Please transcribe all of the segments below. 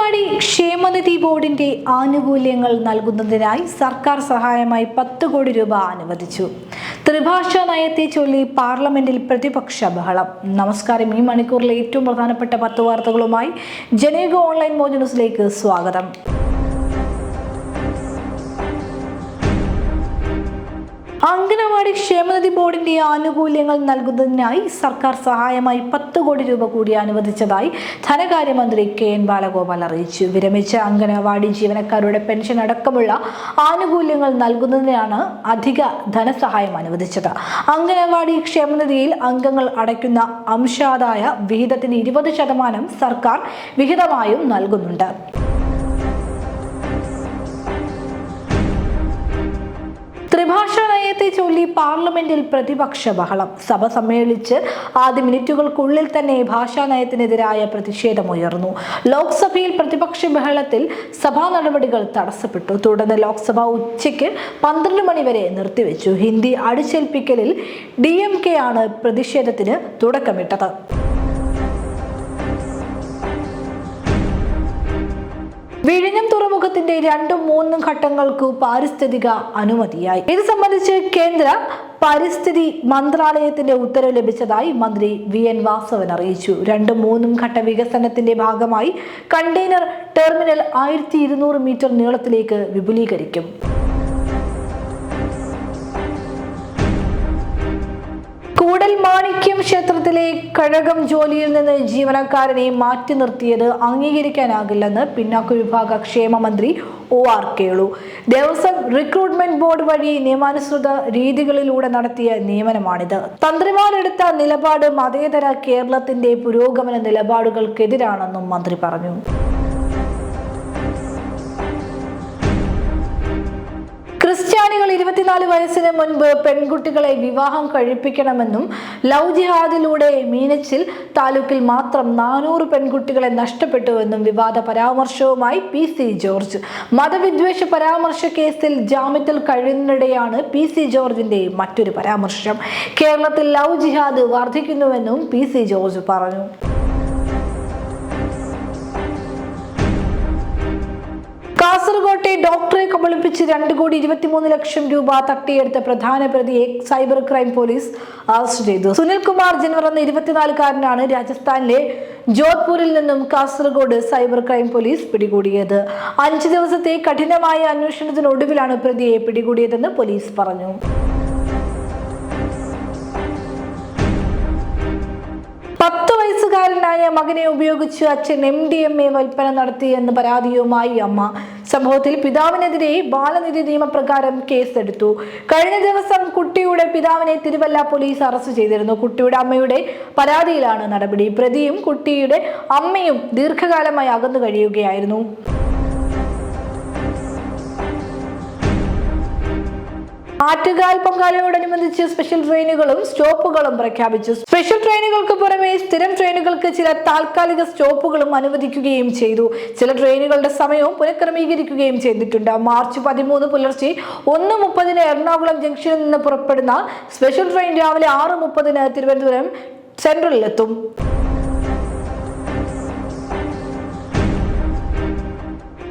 അങ്കണവാടി ക്ഷേമനിധി ബോർഡിന്റെ ആനുകൂല്യങ്ങൾ നൽകുന്നതിനായി സർക്കാർ സഹായമായി പത്ത് കോടി രൂപ അനുവദിച്ചു. ത്രിഭാഷാ നയത്തെ ചൊല്ലി പാർലമെന്റിൽ പ്രതിപക്ഷ ബഹളം. നമസ്കാരം. ഈ മണിക്കൂറിലെ ഏറ്റവും പ്രധാനപ്പെട്ട പത്ത് വാർത്തകളുമായി ജനേക ഓൺലൈൻ മോജ് ന്യൂസിലേക്ക് സ്വാഗതം. അംഗനവാടി ക്ഷേമനിധി ബോർഡിന്റെ ആനുകൂല്യങ്ങൾ നൽകുന്നതിനായി സർക്കാർ സഹായമായി പത്ത് കോടി രൂപ കൂടി അനുവദിച്ചതായി ധനകാര്യമന്ത്രി കെ എൻ ബാലഗോപാൽ അറിയിച്ചു. വിരമിച്ച അംഗനവാടി ജീവനക്കാരുടെ പെൻഷൻ അടക്കമുള്ള ആനുകൂല്യങ്ങൾ നൽകുന്നതിനാണ് അധിക ധനസഹായം അനുവദിച്ചത്. അംഗനവാടി ക്ഷേമനിധിയിൽ അംഗങ്ങൾ അടയ്ക്കുന്ന അംശാദായ വിഹിതത്തിന് ഇരുപത് ശതമാനം സർക്കാർ വിഹിതമായും നൽകുന്നുണ്ട്. ത്രിഭാഷാ നയത്തെ ചൊല്ലി പാർലമെന്റിൽ പ്രതിപക്ഷ ബഹളം. സഭ സമ്മേളിച്ച് ആദ്യ മിനിറ്റുകൾക്കുള്ളിൽ തന്നെ ഭാഷാ നയത്തിനെതിരായ പ്രതിഷേധമുയർന്നു. ലോക്സഭയിൽ പ്രതിപക്ഷ ബഹളത്തിൽ സഭാ നടപടികൾ തടസ്സപ്പെട്ടു. തുടർന്ന് ലോക്സഭ ഉച്ചയ്ക്ക് പന്ത്രണ്ട് മണിവരെ നിർത്തിവെച്ചു. ഹിന്ദി അടിച്ചേൽപ്പിക്കലിൽ ഡി എം കെ ആണ് പ്രതിഷേധത്തിന് തുടക്കമിട്ടത്. വിഴിഞ്ഞം തുറമുഖത്തിന്റെ രണ്ടും മൂന്നും ഘട്ടങ്ങൾക്ക് പാരിസ്ഥിതിക അനുമതിയായി. ഇത് സംബന്ധിച്ച് കേന്ദ്ര പരിസ്ഥിതി മന്ത്രാലയത്തിന്റെ ഉത്തരവ് ലഭിച്ചതായി മന്ത്രി വി എൻ വാസവൻ അറിയിച്ചു. രണ്ടും മൂന്നും ഘട്ട വികസനത്തിന്റെ ഭാഗമായി കണ്ടെയ്നർ ടെർമിനൽ ആയിരത്തി മീറ്റർ നീളത്തിലേക്ക് വിപുലീകരിക്കും. മാണിക്യം ക്ഷേത്രത്തിലെ കഴകം ജോലിയിൽ നിന്ന് ജീവനക്കാരനെ മാറ്റി നിർത്തിയത് അംഗീകരിക്കാനാകില്ലെന്ന് പിന്നാക്ക വിഭാഗ ക്ഷേമ മന്ത്രി O R Kelu. Devaswom recruitment board വഴി നിയമാനുസൃത രീതികളിലൂടെ നടത്തിയ നിയമനമാണിത്. തന്ത്രിമാരെടുത്ത നിലപാട് മതേതര കേരളത്തിന്റെ പുരോഗമന നിലപാടുകൾക്കെതിരാണെന്നും മന്ത്രി പറഞ്ഞു. ഇരുപത്തിനാല് വയസ്സിന് മുൻപ് പെൺകുട്ടികളെ വിവാഹം കഴിപ്പിക്കണമെന്നും ലവ് ജിഹാദിലൂടെ മീനച്ചിൽ താലൂക്കിൽ മാത്രം നാനൂറ് പെൺകുട്ടികളെ നഷ്ടപ്പെട്ടുവെന്നും വിവാദ പരാമർശവുമായി പി സി ജോർജ്. മതവിദ്വേഷ പരാമർശ കേസിൽ ജാമ്യത്തിൽ കഴിയുന്നതിനിടെയാണ് പി സി ജോർജിന്റെ മറ്റൊരു പരാമർശം. കേരളത്തിൽ ലവ് ജിഹാദ് വർദ്ധിക്കുന്നുവെന്നും പി സി ജോർജ് പറഞ്ഞു. കാസർകോട്ടെ ഡോക്ടറെ കബളിപ്പിച്ച് രണ്ട് കോടി ഇരുപത്തിമൂന്ന് ലക്ഷം രൂപ തട്ടിയെടുത്ത പ്രധാന പ്രതിയെ സൈബർ ക്രൈം പോലീസ് അറസ്റ്റ് ചെയ്തു. സുനിൽകുമാർ ജൻവർ എന്ന ഇരുപത്തിനാലുകാരനാണ് രാജസ്ഥാനിലെ ജോധ്പൂരിൽ നിന്നും കാസർഗോഡ് സൈബർ ക്രൈം പോലീസ് പിടികൂടിയത്. അഞ്ച് ദിവസത്തെ കഠിനമായ അന്വേഷണത്തിനൊടുവിലാണ് പ്രതിയെ പിടികൂടിയതെന്ന് പോലീസ് പറഞ്ഞു. പത്ത് വയസ്സുകാരനായ മകനെ ഉപയോഗിച്ച് അച്ഛൻ എം ഡി എം എ വിൽപ്പന നടത്തിയെന്ന് പരാതിയുമായി അമ്മ. സംഭവത്തിൽ പിതാവിനെതിരെ ബാലനിധി നിയമപ്രകാരം കേസെടുത്തു. കഴിഞ്ഞ ദിവസം കുട്ടിയുടെ പിതാവിനെ തിരുവല്ല പോലീസ് അറസ്റ്റ് ചെയ്തിരുന്നു. കുട്ടിയുടെ അമ്മയുടെ പരാതിയിലാണ് നടപടി. പ്രതിയും കുട്ടിയുടെ അമ്മയും ദീർഘകാലമായി അകന്നു കഴിയുകയായിരുന്നു ആറ്റുകാൽ പൊങ്കാലയോടനുബന്ധിച്ച് സ്പെഷ്യൽ ട്രെയിനുകളും സ്റ്റോപ്പുകളും പ്രഖ്യാപിച്ചു. സ്പെഷ്യൽ ട്രെയിനുകൾക്ക് പുറമെ സ്ഥിരം ട്രെയിനുകൾക്ക് ചില താൽക്കാലിക സ്റ്റോപ്പുകളും അനുവദിക്കുകയും ചെയ്തു. ചില ട്രെയിനുകളുടെ സമയവും പുനഃക്രമീകരിക്കുകയും ചെയ്തിട്ടുണ്ട്. മാർച്ച് പതിമൂന്ന് പുലർച്ചെ ഒന്ന് മുപ്പതിന് എറണാകുളം ജംഗ്ഷനിൽ നിന്ന് പുറപ്പെടുന്ന സ്പെഷ്യൽ ട്രെയിൻ രാവിലെ ആറ് മുപ്പതിന് തിരുവനന്തപുരം സെൻട്രലിലെത്തും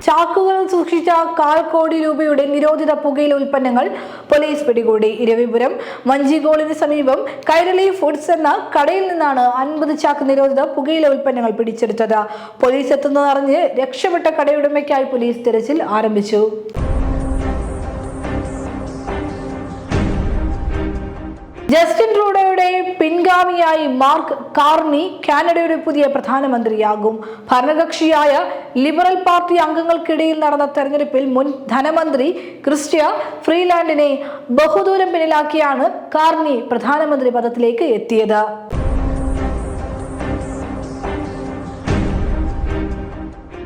ചാക്കുകളിൽ സൂക്ഷിച്ച കാൽ കോടി രൂപയുടെ നിരോധിത പുകയില ഉൽപ്പന്നങ്ങൾ പോലീസ് പിടികൂടി. ഇരവിപുരം വഞ്ചിഗോളിന് സമീപം കൈരളി ഫുഡ്സ് എന്ന കടയിൽ നിന്നാണ് അൻപത് ചാക്ക് നിരോധിത പുകയില ഉൽപ്പന്നങ്ങൾ പിടിച്ചെടുത്തത്. പോലീസ് എത്തുന്നതറിഞ്ഞ് രക്ഷപ്പെട്ട കടയുടമയ്ക്കായി പോലീസ് തിരച്ചിൽ ആരംഭിച്ചു. ജസ്റ്റിൻ ട്രൂഡോയുടെ പിൻഗാമിയായി മാർക്ക് കാർണി കാനഡയുടെ പുതിയ പ്രധാനമന്ത്രിയാകും. ഭരണകക്ഷിയായ ലിബറൽ പാർട്ടി അംഗങ്ങൾക്കിടയിൽ നടന്ന തെരഞ്ഞെടുപ്പിൽ മുൻ ധനമന്ത്രി ക്രിസ്റ്റ്യ ഫ്രീലാൻഡിനെ ബഹുദൂരം പിന്നിലാക്കിയാണ് കാർണി പ്രധാനമന്ത്രി പദത്തിലേക്ക് എത്തിയത്.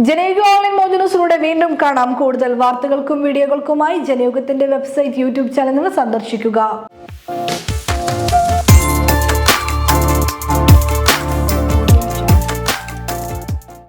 ജനയുഗ ഓൺലൈൻ മോജനൂസിലൂടെ വീണ്ടും കാണാം. കൂടുതൽ വാർത്തകൾക്കും വീഡിയോകൾക്കുമായി ജനയുഗത്തിന്റെ വെബ്സൈറ്റ് യൂട്യൂബ് ചാനൽ സന്ദർശിക്കുക.